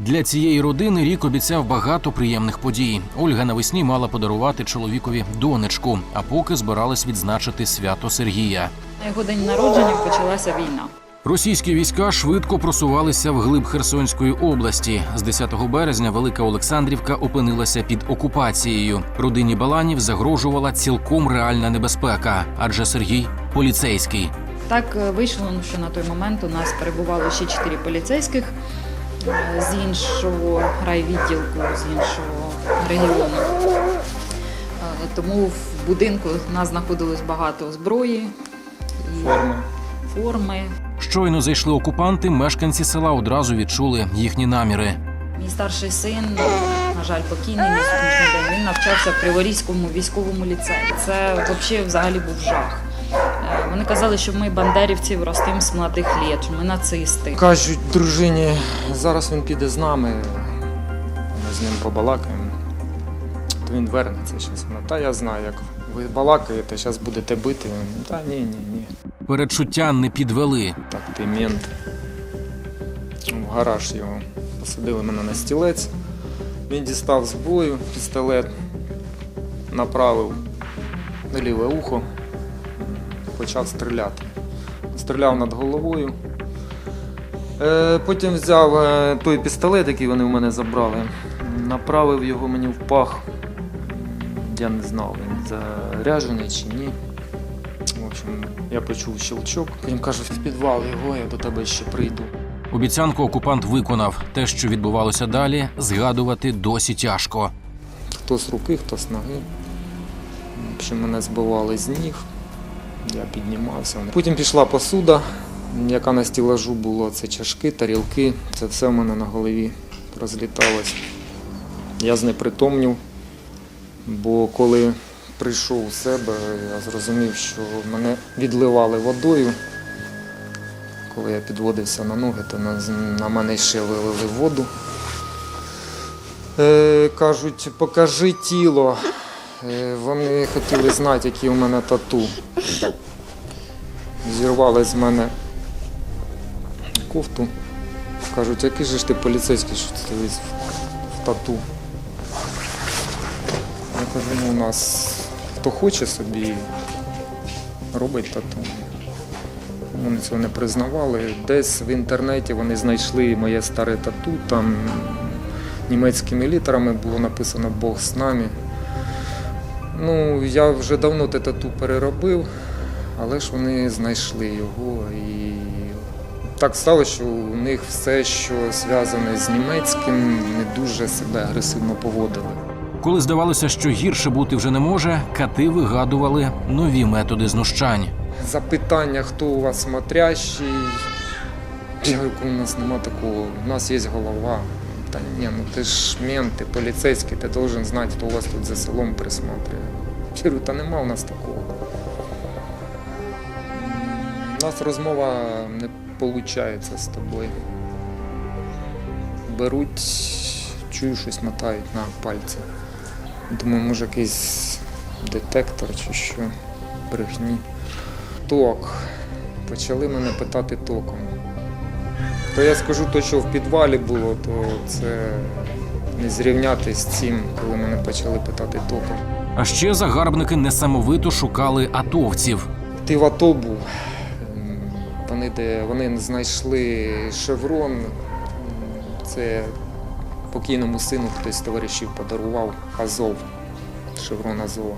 Для цієї родини рік обіцяв багато приємних подій. Ольга навесні мала подарувати чоловікові донечку, а поки збиралась відзначити свято Сергія. На його день народження почалася війна. Російські війська швидко просувалися вглиб Херсонської області. З 10 березня Велика Олександрівка опинилася під окупацією. Родині Баланів загрожувала цілком реальна небезпека, адже Сергій поліцейський. Так е, вийшло, ну, що на той момент у нас перебувало ще чотири поліцейських з іншого райвідділку, з іншого регіону. Е, Тому в будинку у нас знаходилось багато зброї, і Форми. форми. Щойно зайшли окупанти, мешканці села одразу відчули їхні наміри. Мій старший син, на жаль, покійний день. Він навчався в Криворізькому військовому ліцеї. Це взагалі взагалі був жах. Вони казали, що ми бандерівців ростимо з молодих літ, що ми нацисти. Кажуть дружині, зараз він піде з нами. Ми з ним побалакаємо. То він вернеться зараз. Та я знаю, як ви балакаєте, зараз будете бити. Та ні, ні, ні. Передчуття не підвели. Так, ти мент. В гараж його посадили мене на стілець. Він дістав зброю, пістолет, направив на ліве ухо, почав стріляти. Стріляв над головою. Е, Потім взяв е, той пістолет, який вони в мене забрали, направив його мені в пах. Я не знав, він заряджений чи ні. В общем, я почув щелчок. Потім кажуть, в підвал його, я до тебе ще прийду. Обіцянку окупант виконав. Те, що відбувалося далі, згадувати досі тяжко. Хто з руки, хто з ноги. В общем, мене збивали з ніг. Я піднімався. Потім пішла посуда, яка на стілажу було. Це чашки, тарілки. Це все в мене на голові розліталось. Я знепритомнів, бо коли прийшов у себе, я зрозумів, що мене відливали водою. Коли я підводився на ноги, то на, на мене ще вилили воду. Е, кажуть, покажи тіло. Е, вони хотіли знати, які у мене тату. Зірвали з мене кофту. Кажуть, який же ж ти поліцейський, що ти весь в тату. Я кажу, ну у нас хто хоче собі робить тату. Вони цього не признавали. Десь в інтернеті вони знайшли моє старе тату, там німецькими літерами було написано Бог з нами. Ну, я вже давно тату переробив, але ж вони знайшли його. І так сталося, що у них все, що зв'язане з німецьким, не дуже себе агресивно поводили. Коли здавалося, що гірше бути вже не може, кати вигадували нові методи знущань. Запитання, хто у вас смотрящий. Я говорю, у нас нема такого. У нас є голова. Та ні, ну ти ж мент, ти поліцейський, ти должен знати, хто у вас тут за селом присматриває. Я та нема у нас такого. У нас розмова не виходить з тобою. Беруть, чую, щось мотають на пальці. Думаю, може якийсь детектор чи що, брехні. Ток. Почали мене питати током. То я скажу те, що в підвалі було, то це не зрівняти з цим, коли мене почали питати током. А ще загарбники несамовито шукали атовців. Ти в АТО був. Вони, де, вони знайшли шеврон. Це покійному сину хтось з товаришів подарував Азов. Шеврон Азова.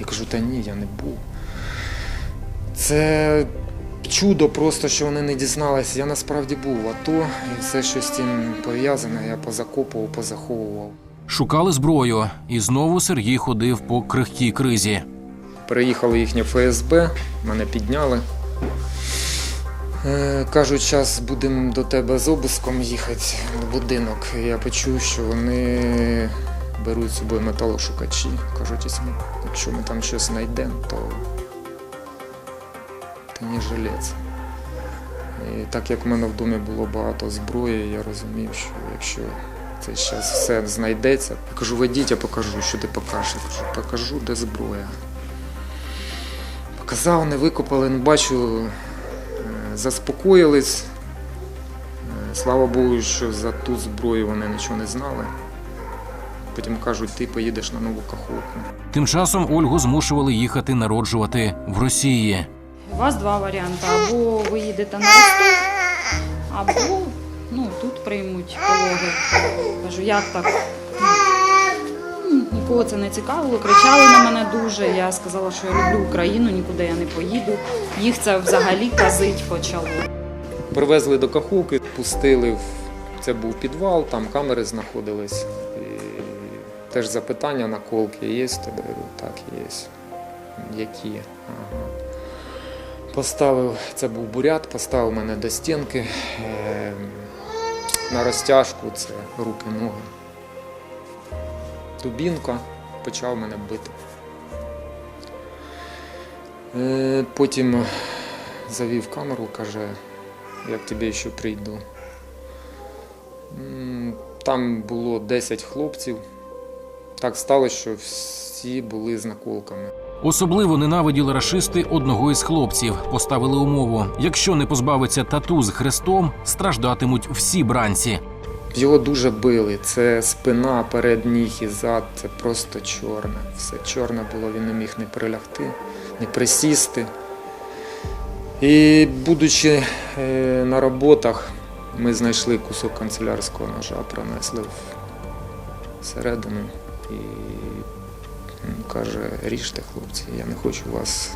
Я кажу, та ні, я не був. Це чудо просто, що вони не дізналися. Я насправді був в АТО і все, що з цим пов'язане, я позакопував, позаховував. Шукали зброю, і знову Сергій ходив по крихкій кризі. Приїхало їхнє ФСБ, мене підняли. Е, Кажуть, зараз будемо до тебе з обиском їхати в будинок. Я почув, що вони беруть з собою металошукачі. Кажуть, якщо ми там щось знайдемо, то ти не жилець. І так як в мене в домі було багато зброї, я розумів, що якщо це зараз все знайдеться, я кажу, ведіть, я покажу, що ти покажеш. Я кажу, покажу, де зброя. Показав, не викопали, ну бачу, е, заспокоїлись. Е, Слава Богу, що за ту зброю вони нічого не знали. Потім кажуть, ти поїдеш на нову каховку. Тим часом Ольгу змушували їхати народжувати в Росії. У вас два варіанти: або ви їдете на Ростов, або ну, тут приймуть пологи. Кажу, як так? Ну, Нікого це не цікавило, кричали на мене дуже. Я сказала, що я люблю Україну, нікуди я не поїду. Їх це взагалі казить почало. Привезли до каховки, пустили в це був підвал, там камери знаходились. Теж запитання на колки є говорю, Так, є. Які? Ага. Поставив, це був бурят, поставив мене до стінки. Е, на розтяжку це руки, ноги. Дубінка почав мене бити. Е, Потім завів камеру, каже, я к тебе ще прийду. Там було 10 хлопців. Так сталося, що всі були з наколками. Особливо ненавиділи рашисти одного із хлопців. Поставили умову: якщо не позбавиться тату з хрестом, страждатимуть всі бранці. Його дуже били. Це спина, перед ніг і зад. Це просто чорне. Все чорне було, він не міг не прилягти, не присісти. І будучи е, на роботах, ми знайшли кусок канцелярського ножа, пронесли всередину і каже, ріжте, хлопці, я не хочу вас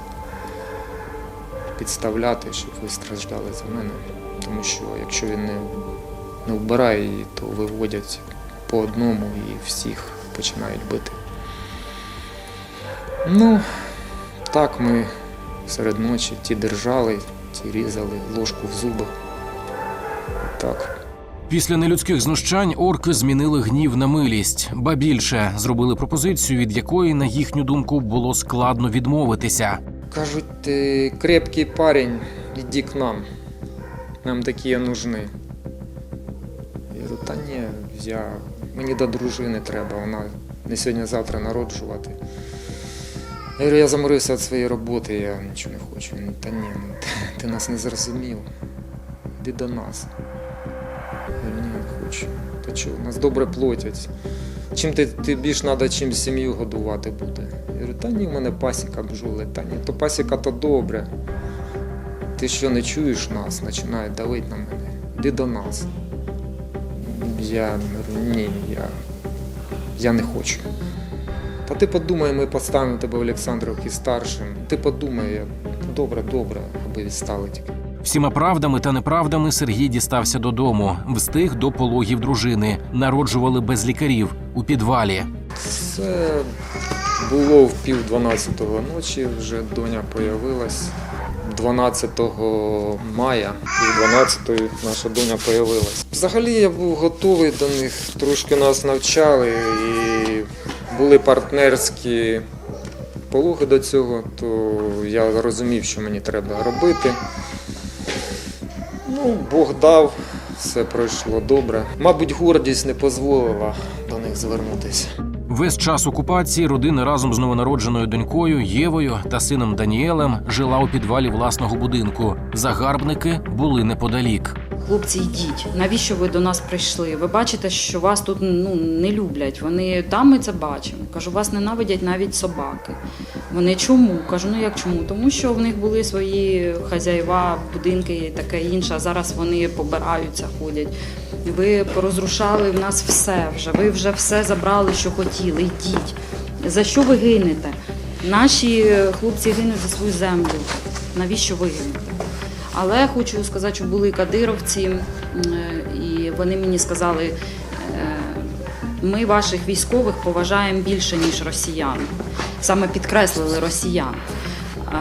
підставляти, щоб ви страждали за мене. Тому що якщо він не, не вбирає її, то виводять по одному і всіх починають бити. Ну, так ми серед ночі ті держали, ті різали ложку в зуби. Так. Після нелюдських знущань орки змінили гнів на милість, ба більше зробили пропозицію, від якої, на їхню думку, було складно відмовитися. Кажуть, ти крепкий парень, іди к нам. Нам такі нужны. Я говорю, та ні, я... мені до дружини треба, вона не сьогодні-завтра народжувати. Я говорю, я заморився від своєї роботи, я нічого не хочу. Та ні, ну, ти нас не зрозумів. Іди до нас. Хочу. Та чого, нас добре платять. Чим ти, ти більш треба чим сім'ю годувати буде? Я говорю, та ні, в мене пасіка бджоли. Та ні, то пасіка то добре. Ти що не чуєш нас, починає давити на мене. Іди до нас. Я говорю, ні, я, я не хочу. Та ти подумай, ми поставимо тебе в Олександрівки старшим. Ти подумай, добре, добре, аби відстали тільки. Всіма правдами та неправдами Сергій дістався додому, встиг до пологів дружини. Народжували без лікарів у підвалі. Це було в пів дванадцятого ночі, вже доня появилась. 12 мая, пів 12 наша доня появилась. Взагалі я був готовий до них, трошки нас навчали і були партнерські пологи до цього, то я розумів, що мені треба робити. Ну, Бог дав, все пройшло добре. Мабуть, гордість не дозволила до них звернутися. Весь час окупації родина разом з новонародженою донькою Євою та сином Даніелем жила у підвалі власного будинку. Загарбники були неподалік. Хлопці, йдіть. Навіщо ви до нас прийшли? Ви бачите, що вас тут ну не люблять. Вони там ми це бачимо. Кажу, вас ненавидять навіть собаки. Вони чому? Кажу, ну як чому? Тому що в них були свої хазяїва, будинки і таке інше. Зараз вони побираються, ходять. Ви порозрушали в нас все вже. Ви вже все забрали, що хотіли. Йдіть. За що ви гинете? Наші хлопці гинуть за свою землю. Навіщо ви гинете? Але хочу сказати, що були кадировці, і вони мені сказали, е, ми ваших військових поважаємо більше, ніж росіян. Саме підкреслили росіян. Е,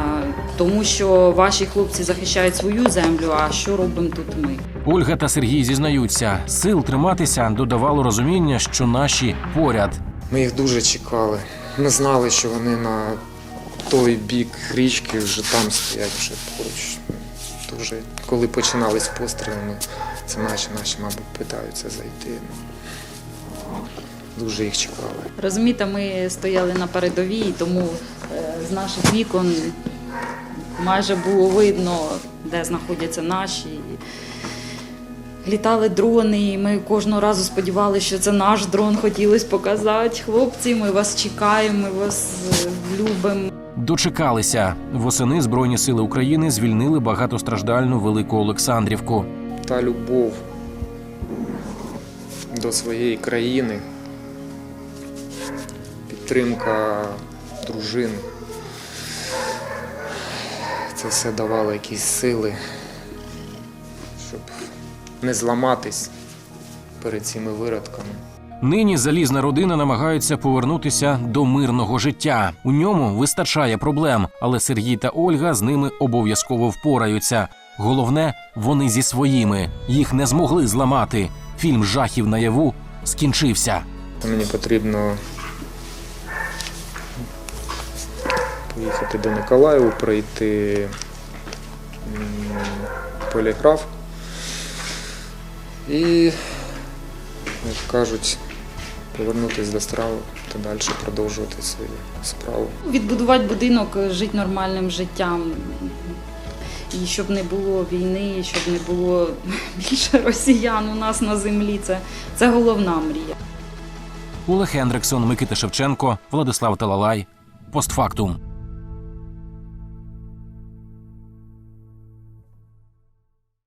Тому що ваші хлопці захищають свою землю, а що робимо тут ми? Ольга та Сергій зізнаються, сил триматися додавало розуміння, що наші поряд. Ми їх дуже чекали. Ми знали, що вони на той бік річки вже там стоять, вже поруч. Дуже, коли починались постріли, це наші, наші, мабуть, питаються зайти. Ну, Дуже їх чекали. Розумієте, ми стояли на передовій, тому е, з наших вікон майже було видно, де знаходяться наші. Літали дрони, і ми кожного разу сподівалися, що це наш дрон. Хотілося показати. Хлопці, ми вас чекаємо, ми вас е, любимо. Дочекалися восени Збройні сили України звільнили багатостраждальну велику Олександрівку. Та любов до своєї країни, підтримка дружин. Це все давало якісь сили, щоб не зламатись перед цими виродками. Нині залізна родина намагається повернутися до мирного життя. У ньому вистачає проблем, але Сергій та Ольга з ними обов'язково впораються. Головне, вони зі своїми їх не змогли зламати. Фільм жахів наяву скінчився. Мені потрібно поїхати до Николаєва, пройти поліграф і, як кажуть, повернутися до страви та далі продовжувати свою справу. Відбудувати будинок, жити нормальним життям. І щоб не було війни, і щоб не було більше росіян у нас на землі. Це, це головна мрія. Олег Хендриксон, Микита Шевченко, Владислав Талалай. Постфактум.